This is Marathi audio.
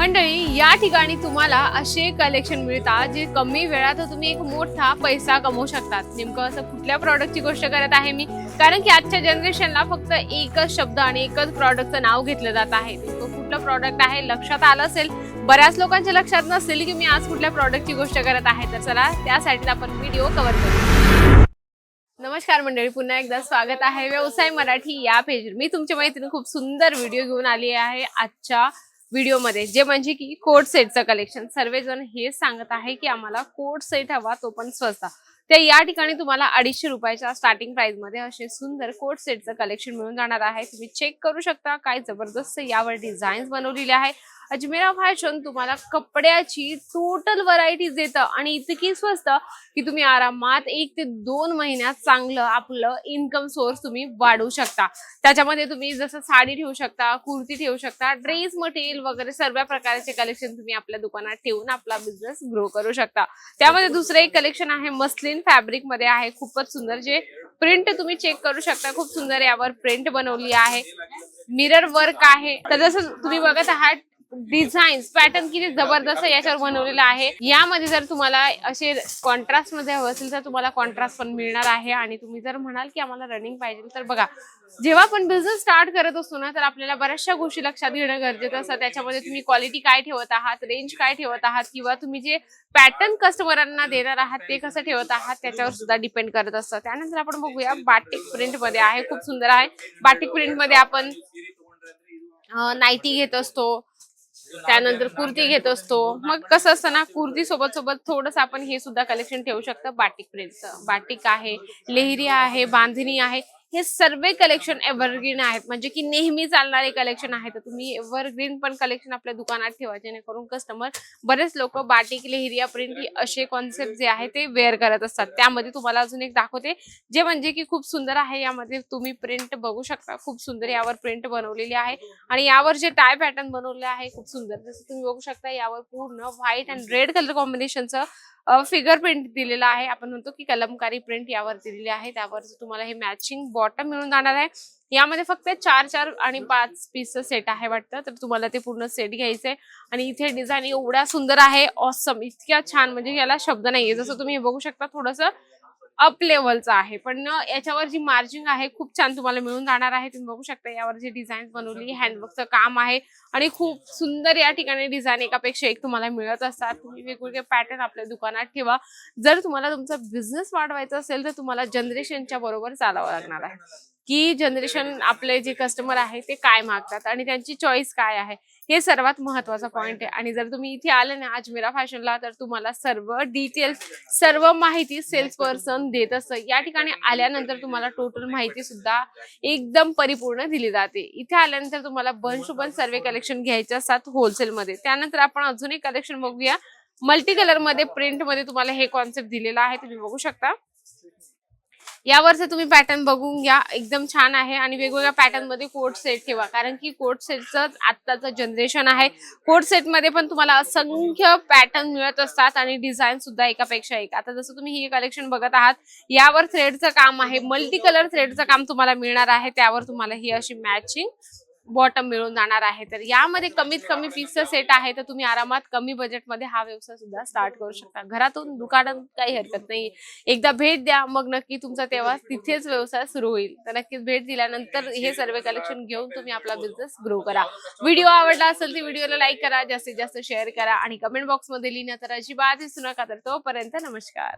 मंडळी या ठिकाणी तुम्हाला असे कलेक्शन मिळतात जे कमी वेळात तुम्ही एक मोठा पैसा कमवू शकतात. नेमकं असं कुठल्या प्रॉडक्टची गोष्ट करत आहे मी? कारण की आजच्या जनरेशनला फक्त एकच शब्द आणि एकच प्रॉडक्टचं नाव घेतलं जात आहे. कुठलं प्रॉडक्ट आहे? लक्षात आलं असेल? बऱ्याच लोकांच्या लक्षात नसेल की मी आज कुठल्या प्रॉडक्टची गोष्ट करत आहे. तर चला त्यासाठी आपण व्हिडिओ कव्हर करू. नमस्कार मंडळी पुन्हा एकदा स्वागत आहे व्यवसाय मराठी या पेजवर मी तुमच्या मैत्रीण खूप सुंदर व्हिडिओ घेऊन आली आहे. आजच्या व्हिडिओमध्ये जे म्हणजे की कोट सेटचं कलेक्शन सर्वजण हे सांगत आहे की आम्हाला कोट सेट हवा तो पण स्वस्त त्या या ठिकाणी तुम्हाला अडीचशे रुपयाच्या स्टार्टिंग प्राइसमध्ये असे सुंदर कोट सेटचं कलेक्शन मिळून जाणार आहे. तुम्ही चेक करू शकता काय जबरदस्त यावर डिझाईन्स बनवलेले आहे. अजमेरा फॅशन तुम्हाला कपड्याची टोटल व्हरायटीज देतं आणि इतकी स्वस्त की तुम्ही आरामात एक ते दोन महिन्यात चांगलं आपलं इन्कम सोर्स तुम्ही वाढवू शकता. त्याच्यामध्ये तुम्ही जसं साडी ठेवू शकता कुर्ती ठेवू शकता ड्रेस मटेरियल वगैरे सर्व प्रकारचे कलेक्शन तुम्ही आपल्या दुकानात ठेवून आपला बिझनेस ग्रो करू शकता. त्यामध्ये दुसरं एक कलेक्शन आहे मस्लिन फॅब्रिकमध्ये आहे. खूपच सुंदर जे प्रिंट तुम्ही चेक करू शकता. खूप सुंदर यावर प्रिंट बनवली आहे. मिरर वर्क आहे. तर जसं तुम्ही बघत आहात डिझाईन्स पॅटर्न किती जबरदस्त याच्यावर बनवलेला आहे. यामध्ये जर तुम्हाला असे कॉन्ट्रास्टमध्ये हवं असेल तर तुम्हाला कॉन्ट्रास्ट पण मिळणार आहे. आणि तुम्ही जर म्हणाल की आम्हाला रनिंग पाहिजे तर बघा जेव्हा आपण बिझनेस स्टार्ट करत असतो ना तर आपल्याला बऱ्याचशा गोष्टी लक्षात घेणं गरजेचं असतं. त्याच्यामध्ये तुम्ही क्वालिटी काय ठेवत आहात रेंज काय ठेवत आहात किंवा तुम्ही जे पॅटर्न कस्टमरांना देणार आहात ते कसं ठेवत आहात त्याच्यावर सुद्धा डिपेंड करत असतं. त्यानंतर आपण बघूया बाटिक प्रिंटमध्ये आहे खूप सुंदर आहे. बाटिक प्रिंटमध्ये आपण नाईटी घेत असतो. त्यानंतर कुर्ती घेत असतो. मग कसं असतं ना कुर्ती सोबत सोबत थोडस आपण हे सुद्धा कलेक्शन ठेवू शकतो. बाटिक प्रिंटचं बाटिक आहे लेहरी आहे बांधणी आहे. हे सर्व कलेक्शन एव्हरग्रीन आहेत. म्हणजे की नेहमी चालणारे कलेक्शन आहे तर तुम्ही एव्हरग्रीन पण कलेक्शन आपल्या दुकानात ठेवा जेणेकरून कस्टमर बरेच लोक बाटिक लेहरिया प्रिंट असे कॉन्सेप्ट जे आहे ते वेअर करत असतात. त्यामध्ये तुम्हाला अजून एक दाखवते. जे म्हणजे की खूप सुंदर आहे यामध्ये तुम्ही प्रिंट बघू शकता. खूप सुंदर यावर प्रिंट बनवलेली आहे. आणि यावर जे टाय पॅटर्न बनवले आहे खूप सुंदर. जसं तुम्ही बघू शकता यावर पूर्ण व्हाईट अँड रेड कलर कॉम्बिनेशनचं फिगर प्रिंट दिलेला आहे. आपण म्हणतो की कलमकारी प्रिंट यावर दिलेली आहे. त्यावर तुम्हाला हे मॅचिंग बॉटम मिळून जाणार आहे. यामध्ये फक्त चार चार आणि पाच पीसचं सेट आहे वाटतं. तर तुम्हाला ते पूर्ण सेट घ्यायचंय आणि इथे डिझाईन एवढ्या सुंदर आहे. ऑसम इतक्या छान. म्हणजे याला शब्द नाहीये. जसं तुम्ही बघू शकता थोडस अप लेवलचं आहे. पण याच्यावर जी मार्जिंग आहे खूप छान तुम्हाला मिळून जाणार आहे. तुम्ही बघू शकता यावर जी डिझाईन बनवली हँडवर्कचं काम आहे. आणि खूप सुंदर या ठिकाणी डिझाईन एकापेक्षा एक तुम्हाला मिळत असतात. तुम्ही वेगवेगळे पॅटर्न आपल्या दुकानात ठेवा. जर तुम्हाला तुमचा बिझनेस वाढवायचा असेल तर तुम्हाला जनरेशनच्या बरोबर चालावं लागणार आहे. की जनरेशन आपले जे कस्टमर आहे ते काय मागतात आणि त्यांची चॉईस काय आहे हे सर्वात महत्त्वाचा पॉइंट आहे. आणि जर तुम्ही इथे आले ना अजमेरा फॅशनला तर तुम्हाला सर्व डिटेल्स सर्व माहिती सेल्स पर्सन देत असतं. या ठिकाणी आल्यानंतर तुम्हाला टोटल माहिती सुद्धा एकदम परिपूर्ण दिली जाते. इथे आल्यानंतर तुम्हाला पण सर्व कलेक्शन घ्यायचे असतात होलसेल मध्ये. त्यानंतर आपण अजून एक कलेक्शन बघूया. मल्टी कलरमध्ये प्रिंटमध्ये तुम्हाला हे कॉन्सेप्ट दिलेला आहे. तुम्ही बघू शकता. यावरचे तुम्ही पॅटर्न बघून घ्या. एकदम छान आहे आणि वेगवेगळ्या पॅटर्नमध्ये कोट सेट ठेवा. कारण की कोट सेटचं आत्ताचं जनरेशन आहे. कोट सेटमध्ये पण तुम्हाला असंख्य पॅटर्न मिळत असतात आणि डिझाईन सुद्धा एकापेक्षा एक. आता जसं तुम्ही हे कलेक्शन बघत आहात यावर थ्रेडचं काम आहे. मल्टी कलर थ्रेडचं काम तुम्हाला मिळणार आहे. त्यावर तुम्हाला ही अशी मॅचिंग बॉटम मिळून जाणार आहे. तर यामध्ये कमीत कमी पीसचं सेट आहे तर तुम्ही आरामात कमी बजेटमध्ये हा व्यवसाय सुद्धा स्टार्ट करू शकता. घरातून दुकानात काही हरकत नाही. एकदा भेट द्या मग नक्की तुमचा तेव्हा तिथेच व्यवसाय सुरू होईल. तर नक्कीच भेट दिल्यानंतर हे सर्व कलेक्शन घेऊन तुम्ही आपला बिझनेस ग्रो करा. व्हिडिओ आवडला असेल तर व्हिडिओला लाईक करा जास्तीत जास्त शेअर करा आणि कमेंट बॉक्समध्ये तर अजिबात विसरू नका. तर तोपर्यंत नमस्कार.